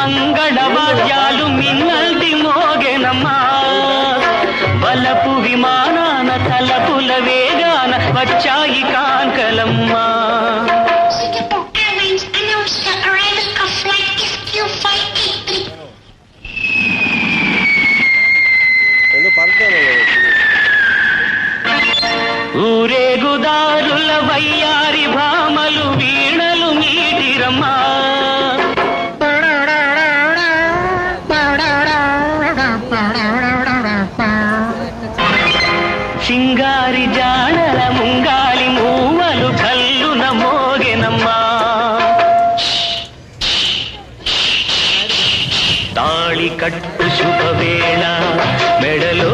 మంగళవాద్యాలు మిన్నల్ది మోగెనమ్మా. బలపు విమానాన తలపుల వేగాన వచ్చాయి కాంకలమ్మా. ఊరేగుదారుల వై సింగారి జాడల ముంగాలి మూవలు కల్లున మోగెనమ్మా. తాళి కట్టు శుభవేళ మెడలో